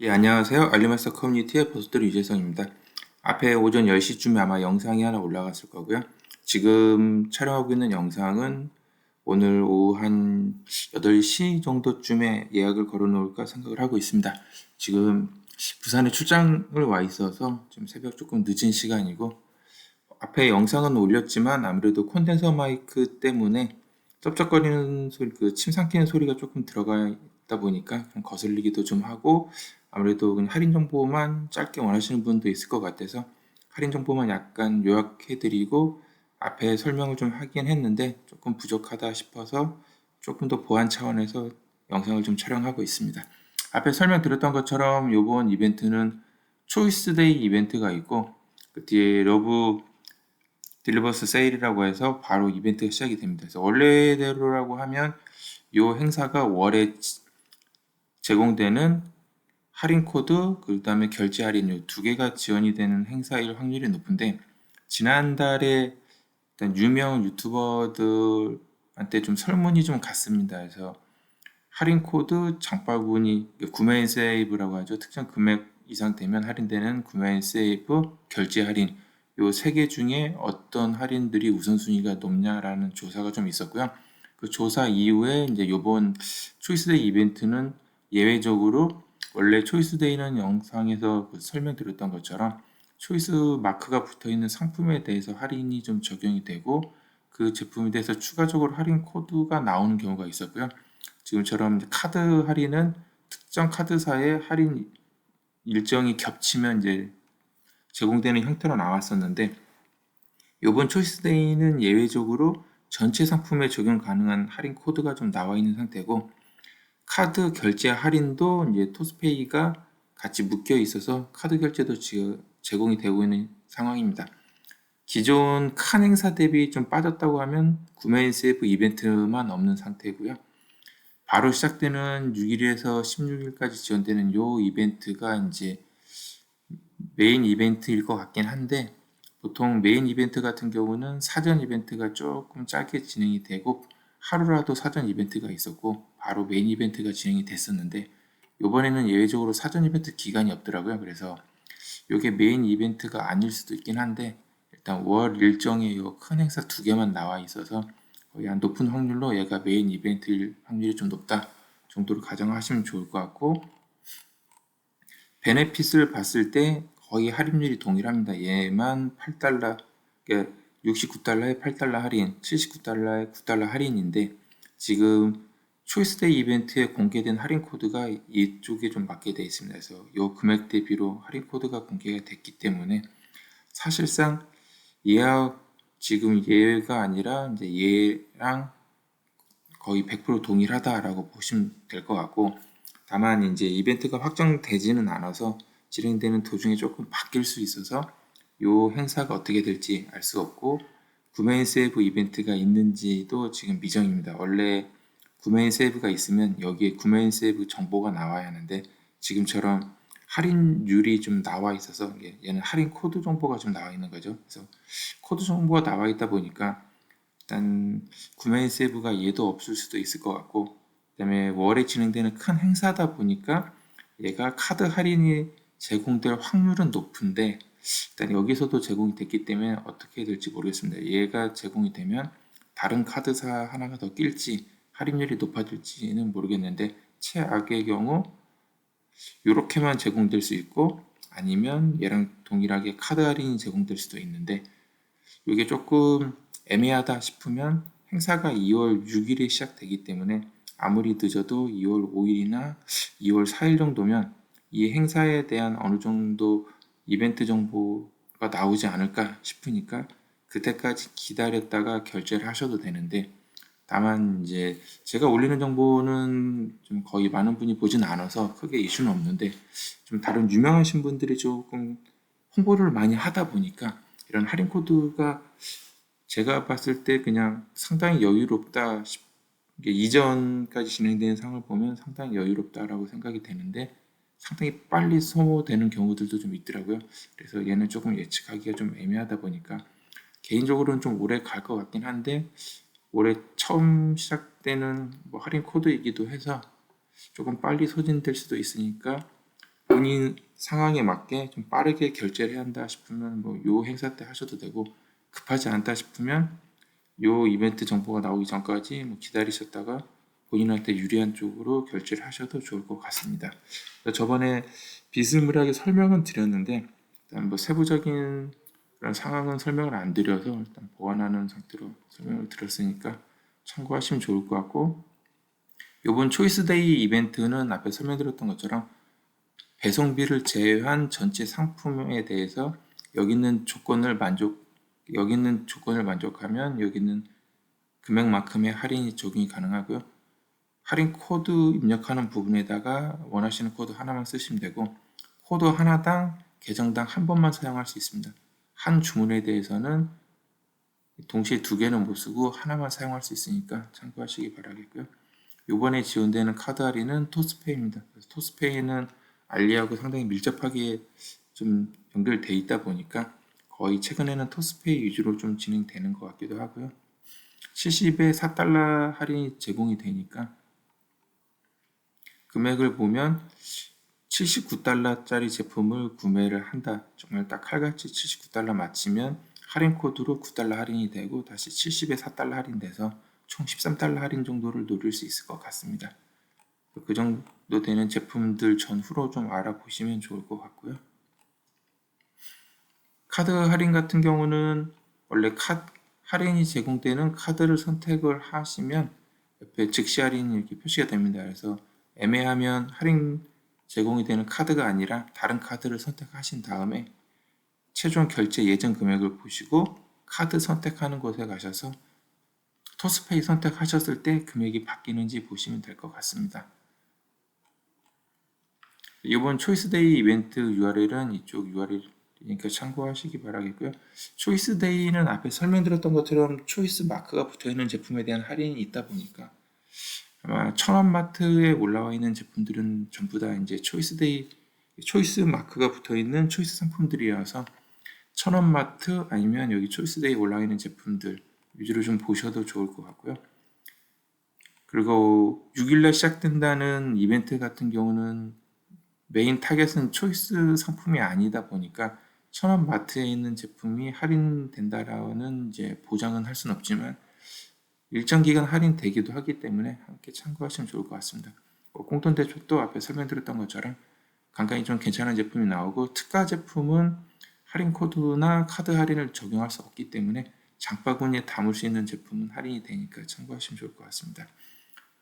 예, 안녕하세요. 알리마스터 커뮤니티의 버스들 유재성입니다. 앞에 오전 10시쯤에 아마 영상이 하나 올라갔을 거고요. 지금 촬영하고 있는 영상은 오늘 오후 한 8시 정도쯤에 예약을 걸어 놓을까 생각을 하고 있습니다. 지금 부산에 출장을 와 있어서 지금 새벽 조금 늦은 시간이고 앞에 영상은 올렸지만 아무래도 콘덴서 마이크 때문에 쩝쩝거리는 소리, 그 침 삼키는 소리가 조금 들어가 있다 보니까 좀 거슬리기도 좀 하고 아무래도 그냥 할인 정보만 짧게 원하시는 분도 있을 것 같아서 할인 정보만 약간 요약해드리고 앞에 설명을 좀 하긴 했는데 조금 부족하다 싶어서 조금 더 보안 차원에서 영상을 좀 촬영하고 있습니다. 앞에 설명드렸던 것처럼 이번 이벤트는 초이스데이 이벤트가 있고 그 뒤에 러브 딜리버스 세일이라고 해서 바로 이벤트가 시작이 됩니다. 그래서 원래대로라고 하면 이 행사가 월에 제공되는 할인 코드, 그 다음에 결제 할인율 두 개가 지원이 되는 행사일 확률이 높은데 지난달에 일단 유명 유튜버들한테 좀 설문이 좀 갔습니다. 그래서 할인 코드 장바구니 구매 세이브라고 하죠. 특정 금액 이상 되면 할인되는 구매 세이브 결제 할인 요 세 개 중에 어떤 할인들이 우선순위가 높냐라는 조사가 좀 있었고요. 그 조사 이후에 이제 요번 초이스데이 이벤트는 예외적으로 원래 초이스 데이는 영상에서 그 설명드렸던 것처럼 초이스 마크가 붙어 있는 상품에 대해서 할인이 좀 적용이 되고 그 제품에 대해서 추가적으로 할인 코드가 나오는 경우가 있었고요. 지금처럼 카드 할인은 특정 카드사의 할인 일정이 겹치면 이제 제공되는 형태로 나왔었는데 이번 초이스데이는 예외적으로 전체 상품에 적용 가능한 할인 코드가 좀 나와 있는 상태고 카드 결제 할인도 이제 토스페이가 같이 묶여 있어서 카드 결제도 지금 제공이 되고 있는 상황입니다. 기존 칸 행사 대비 좀 빠졌다고 하면 구매 인세이브 이벤트만 없는 상태고요. 바로 시작되는 6일에서 16일까지 지원되는 요 이벤트가 이제 메인 이벤트일 것 같긴 한데 보통 메인 이벤트 같은 경우는 사전 이벤트가 조금 짧게 진행이 되고 하루라도 사전 이벤트가 있었고 바로 메인 이벤트가 진행이 됐었는데 이번에는 예외적으로 사전 이벤트 기간이 없더라고요. 그래서 이게 메인 이벤트가 아닐 수도 있긴 한데 일단 월 일정에 큰 행사 두 개만 나와 있어서 거의 한 높은 확률로 얘가 메인 이벤트일 확률이 좀 높다 정도로 가정하시면 좋을 것 같고 베네핏을 봤을 때 거의 할인율이 동일합니다. 얘만 8달러, 그러니까 69달러에 8달러 할인, 79달러에 9달러 할인인데 지금 초이스데이 이벤트에 공개된 할인 코드가 이쪽에 좀 맞게 되어 있습니다. 그래서 이 금액 대비로 할인 코드가 공개가 됐기 때문에 사실상 예약 지금 예가 아니라 이제 예랑 거의 100% 동일하다라고 보시면 될 것 같고 다만 이제 이벤트가 확정되지는 않아서 진행되는 도중에 조금 바뀔 수 있어서 이 행사가 어떻게 될지 알수 없고 구매 세이브 이벤트가 있는지도 지금 미정입니다. 원래 구매 세이브가 있으면 여기에 구매 세이브 정보가 나와야 하는데 지금처럼 할인율이 좀 나와 있어서 얘는 할인 코드 정보가 좀 나와 있는 거죠. 그래서 코드 정보가 나와 있다 보니까 일단 구매 세이브가 얘도 없을 수도 있을 것 같고 그다음에 월에 진행되는 큰 행사다 보니까 얘가 카드 할인이 제공될 확률은 높은데 일단 여기서도 제공이 됐기 때문에 어떻게 될지 모르겠습니다. 얘가 제공이 되면 다른 카드사 하나가 더 낄지 할인율이 높아질지는 모르겠는데 최악의 경우 이렇게만 제공될 수 있고 아니면 얘랑 동일하게 카드 할인이 제공될 수도 있는데 이게 조금 애매하다 싶으면 행사가 2월 6일에 시작되기 때문에 아무리 늦어도 2월 5일이나 2월 4일 정도면 이 행사에 대한 어느 정도 이벤트 정보가 나오지 않을까 싶으니까 그때까지 기다렸다가 결제를 하셔도 되는데 다만 이제 제가 올리는 정보는 좀 거의 많은 분이 보진 않아서 크게 이슈는 없는데 좀 다른 유명하신 분들이 조금 홍보를 많이 하다 보니까 이런 할인 코드가 제가 봤을 때 그냥 상당히 여유롭다 싶 이전까지 진행되는 상을 보면 상당히 여유롭다라고 생각이 되는데 상당히 빨리 소모되는 경우들도 좀 있더라고요. 그래서 얘는 조금 예측하기가 좀 애매하다 보니까 개인적으로는 좀 오래 갈 것 같긴 한데 올해 처음 시작되는 뭐 할인 코드이기도 해서 조금 빨리 소진될 수도 있으니까 본인 상황에 맞게 좀 빠르게 결제를 해야 한다 싶으면 뭐 요 행사 때 하셔도 되고 급하지 않다 싶으면 요 이벤트 정보가 나오기 전까지 뭐 기다리셨다가 본인한테 유리한 쪽으로 결제를 하셔도 좋을 것 같습니다. 저번에 비스무리하게 설명은 드렸는데 일단 뭐 세부적인 그런 상황은 설명을 안 드려서 일단 보완하는 상태로 설명을 드렸으니까 참고하시면 좋을 것 같고 이번 초이스데이 이벤트는 앞에 설명드렸던 것처럼 배송비를 제외한 전체 상품에 대해서 여기 있는 조건을 만족 여기 있는 조건을 만족하면 여기 있는 금액만큼의 할인이 적용이 가능하고요. 할인 코드 입력하는 부분에다가 원하시는 코드 하나만 쓰시면 되고 코드 하나당 계정당 한 번만 사용할 수 있습니다. 한 주문에 대해서는 동시에 두 개는 못 쓰고 하나만 사용할 수 있으니까 참고하시기 바라겠고요. 이번에 지원되는 카드 할인은 토스페이입니다. 토스페이는 알리하고 상당히 밀접하게 좀 연결돼 있다 보니까 거의 최근에는 토스페이 위주로 좀 진행되는 것 같기도 하고요. 70에 4달러 할인이 제공이 되니까 금액을 보면 79달러짜리 제품을 구매를 한다. 정말 딱 칼같이 79달러 맞추면 할인 코드로 9달러 할인이 되고 다시 70에 4달러 할인돼서 총 13달러 할인 정도를 노릴 수 있을 것 같습니다. 그 정도 되는 제품들 전후로 좀 알아보시면 좋을 것 같고요. 카드 할인 같은 경우는 원래 카 할인이 제공되는 카드를 선택을 하시면 옆에 즉시 할인이 이렇게 표시가 됩니다. 그래서 애매하면 할인 제공이 되는 카드가 아니라 다른 카드를 선택하신 다음에 최종 결제 예정 금액을 보시고 카드 선택하는 곳에 가셔서 토스페이 선택하셨을 때 금액이 바뀌는지 보시면 될 것 같습니다. 이번 초이스데이 이벤트 URL은 이쪽 URL이니까 참고하시기 바라겠고요. 초이스데이는 앞에 설명드렸던 것처럼 초이스 마크가 붙어있는 제품에 대한 할인이 있다 보니까 아마 천원마트에 올라와 있는 제품들은 전부 다 이제 초이스데이 초이스 마크가 붙어 있는 초이스 상품들이라서 천원마트 아니면 여기 초이스데이 올라와 있는 제품들 위주로 좀 보셔도 좋을 것 같고요. 그리고 6일날 시작된다는 이벤트 같은 경우는 메인 타겟은 초이스 상품이 아니다 보니까 천원 마트에 있는 제품이 할인된다라는 이제 보장은 할 수는 없지만 일정 기간 할인되기도 하기 때문에 함께 참고하시면 좋을 것 같습니다. 뭐 공통 대초도 앞에 설명드렸던 것처럼 간간히 좀 괜찮은 제품이 나오고 특가 제품은 할인 코드나 카드 할인을 적용할 수 없기 때문에 장바구니에 담을 수 있는 제품은 할인이 되니까 참고하시면 좋을 것 같습니다.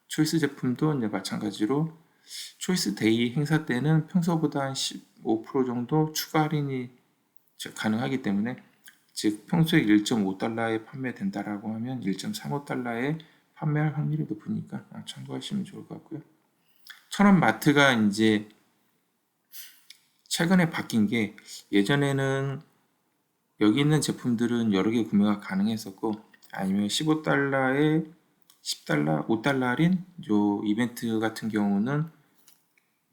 초이스 제품도 이제 마찬가지로 초이스 데이 행사 때는 평소보다 한 15% 정도 추가 할인이 가능하기 때문에 즉 평소에 1.5달러에 판매된다라고 하면 1.35달러에 판매할 확률이 높으니까 참고하시면 좋을 것 같고요. 천원 마트가 이제 최근에 바뀐 게 예전에는 여기 있는 제품들은 여러 개 구매가 가능했었고 아니면 15달러에 10달러, 5달러 할인 요 이벤트 같은 경우는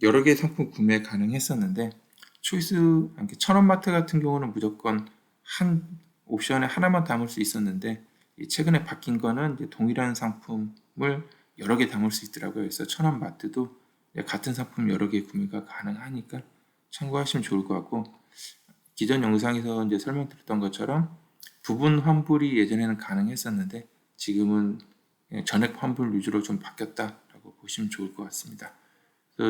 여러 개 상품 구매 가능했었는데 초이스 천원 마트 같은 경우는 무조건 한 옵션에 하나만 담을 수 있었는데 최근에 바뀐 거는 동일한 상품을 여러 개 담을 수 있더라고요. 그래서 천원 마트도 같은 상품 여러 개 구매가 가능하니까 참고하시면 좋을 것 같고 기존 영상에서 이제 설명드렸던 것처럼 부분 환불이 예전에는 가능했었는데 지금은 전액 환불 위주로 좀 바뀌었다라고 보시면 좋을 것 같습니다.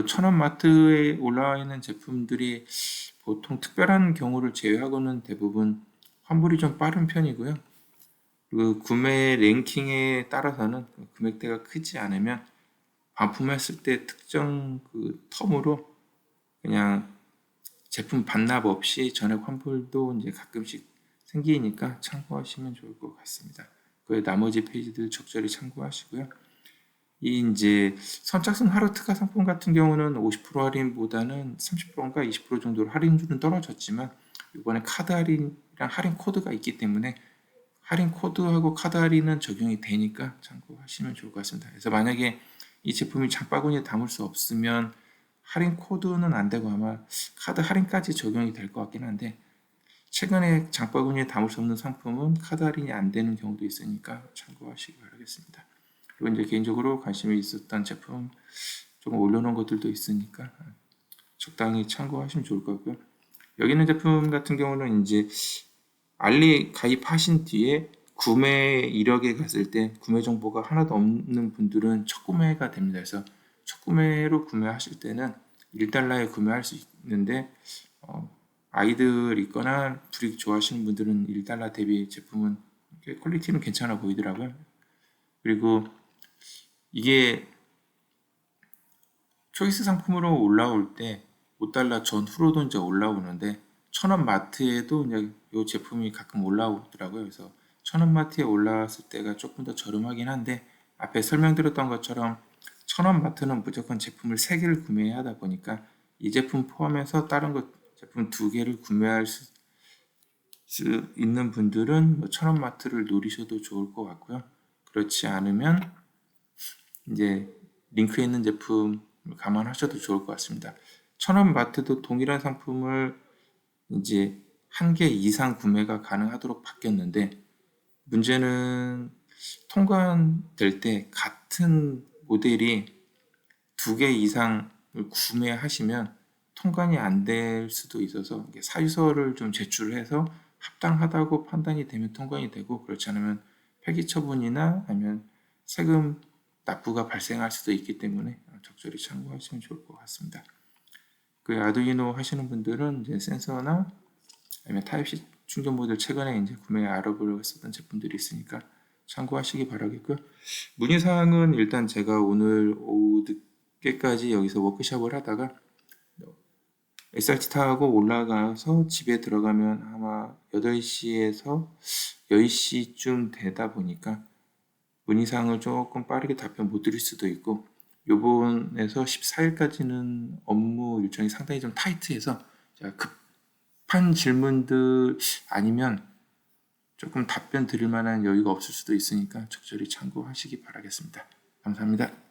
천원 마트에 올라와 있는 제품들이 보통 특별한 경우를 제외하고는 대부분 환불이 좀 빠른 편이고요. 그 구매 랭킹에 따라서는 그 금액대가 크지 않으면 반품했을 때 특정 그 텀으로 그냥 제품 반납 없이 전액 환불도 이제 가끔씩 생기니까 참고하시면 좋을 것 같습니다. 그 나머지 페이지들 적절히 참고하시고요. 이 이제 선착순 하루 특가 상품 같은 경우는 50% 할인보다는 30%인가 20% 정도로 할인율은 떨어졌지만 이번에 카드 할인이랑 할인 코드가 있기 때문에 할인 코드하고 카드 할인은 적용이 되니까 참고하시면 좋을 것 같습니다. 그래서 만약에 이 제품이 장바구니에 담을 수 없으면 할인 코드는 안 되고 아마 카드 할인까지 적용이 될 것 같긴 한데 최근에 장바구니에 담을 수 없는 상품은 카드 할인이 안 되는 경우도 있으니까 참고하시기 바라겠습니다. 그리고 이제 개인적으로 관심이 있었던 제품 좀 올려놓은 것들도 있으니까 적당히 참고하시면 좋을 것 같고요. 여기 있는 제품 같은 경우는 이제 알리 가입하신 뒤에 구매 이력에 갔을 때 구매 정보가 하나도 없는 분들은 첫 구매가 됩니다. 그래서 첫 구매로 구매하실 때는 1달러에 구매할 수 있는데 어, 아이들 있거나 브릭 좋아하시는 분들은 1달러 대비 제품은 꽤 퀄리티는 괜찮아 보이더라고요. 그리고 이게 초이스 상품으로 올라올 때 5달러 전후로도 이제 올라오는데 천원 마트에도 이제 이 제품이 가끔 올라오더라고요. 그래서 천원 마트에 올라왔을 때가 조금 더 저렴하긴 한데 앞에 설명드렸던 것처럼 천원 마트는 무조건 제품을 세 개를 구매해야 하다 보니까 이 제품 포함해서 다른 것 제품 두 개를 구매할 수, 수 있는 분들은 뭐 천원 마트를 노리셔도 좋을 것 같고요. 그렇지 않으면 이제 링크에 있는 제품 감안하셔도 좋을 것 같습니다. 천원 마트도 동일한 상품을 이제 한 개 이상 구매가 가능하도록 바뀌었는데 문제는 통관될 때 같은 모델이 두 개 이상을 구매하시면 통관이 안 될 수도 있어서 사유서를 좀 제출해서 합당하다고 판단이 되면 통관이 되고 그렇지 않으면 폐기 처분이나 아니면 세금 납부가 발생할 수도 있기 때문에 적절히 참고하시면 좋을 것 같습니다. 그 아두이노 하시는 분들은 이제 센서나 아니면 타입C 충전 모듈 최근에 이제 구매 알아보려고 썼던 제품들이 있으니까 참고하시기 바라겠고요. 문의 사항은 일단 제가 오늘 오후 늦게까지 여기서 워크숍을 하다가 SRT 타고 올라가서 집에 들어가면 아마 8시에서 10시쯤 되다 보니까 문의 사항을 조금 빠르게 답변 못 드릴 수도 있고 요번에서 14일까지는 업무 일정이 상당히 좀 타이트해서 제가 급한 질문들 아니면 조금 답변 드릴 만한 여유가 없을 수도 있으니까 적절히 참고하시기 바라겠습니다. 감사합니다.